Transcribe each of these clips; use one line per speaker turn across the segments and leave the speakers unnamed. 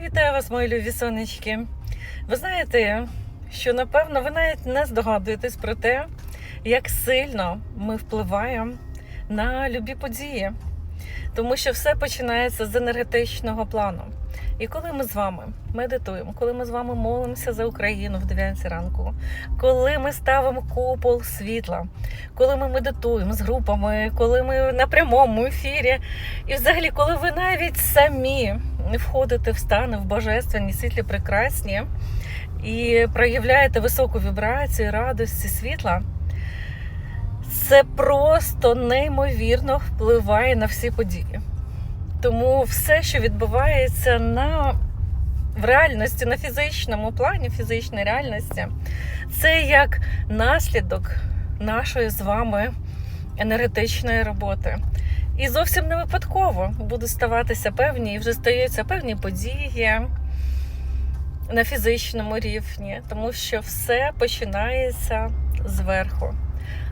Вітаю вас, мої любі сонечки. Ви знаєте, що напевно ви навіть не здогадуєтесь про те, як сильно ми впливаємо на любі події. Тому що все починається з енергетичного плану. І коли ми з вами медитуємо, коли ми з вами молимося за Україну в 9 ранку, коли ми ставимо купол світла, коли ми медитуємо з групами, коли ми на прямому ефірі, і взагалі, коли ви навіть самі входите в стани в божественні, світлі, прекрасні і проявляєте високу вібрацію, радості, світла, це просто неймовірно впливає на всі події. Тому все, що відбувається на в реальності, на фізичному плані, фізичній реальності, це як наслідок нашої з вами енергетичної роботи. І зовсім не випадково будуть ставатися певні, і вже стаються певні події на фізичному рівні, тому що все починається зверху.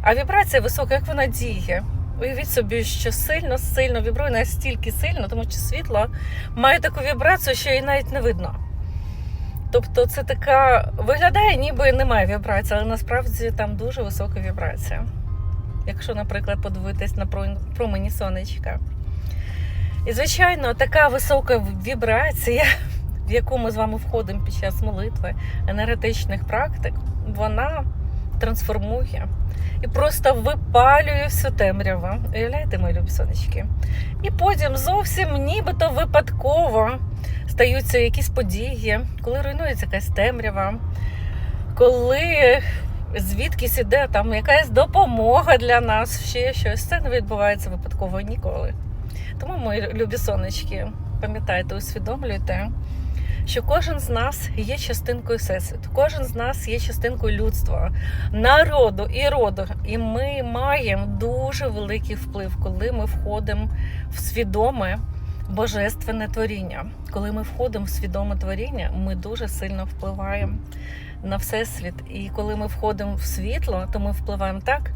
А вібрація висока, як вона діє. Уявіть собі, що сильно, сильно вібрує настільки сильно, тому що світло має таку вібрацію, що її навіть не видно. Тобто це така виглядає, ніби немає вібрації, але насправді там дуже висока вібрація. Якщо, наприклад, подивитись на промені сонечка. І, звичайно, така висока вібрація, в яку ми з вами входимо під час молитви, енергетичних практик, вона трансформує і просто випалює всю темряву. Уявляєте, мої любі сонечки? І потім зовсім нібито випадково стаються якісь події, коли руйнується якась темрява, коли звідкись іде там якась допомога для нас, ще щось. Це не відбувається випадково ніколи. Тому, мої любі сонечки, пам'ятайте, усвідомлюйте, що кожен з нас є частинкою всесвіту, кожен з нас є частинкою людства, народу і роду. І ми маємо дуже великий вплив, коли ми входимо в свідоме божественне творіння. Коли ми входимо в свідоме творіння, ми дуже сильно впливаємо на всесвіт. І коли ми входимо в світло, то ми впливаємо так,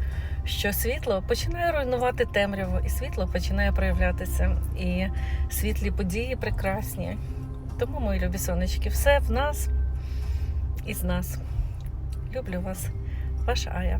що світло починає руйнувати темряву, і світло починає проявлятися. І світлі події прекрасні. Тому, мої любі сонечки, все в нас і з нас. Люблю вас, ваша Ая.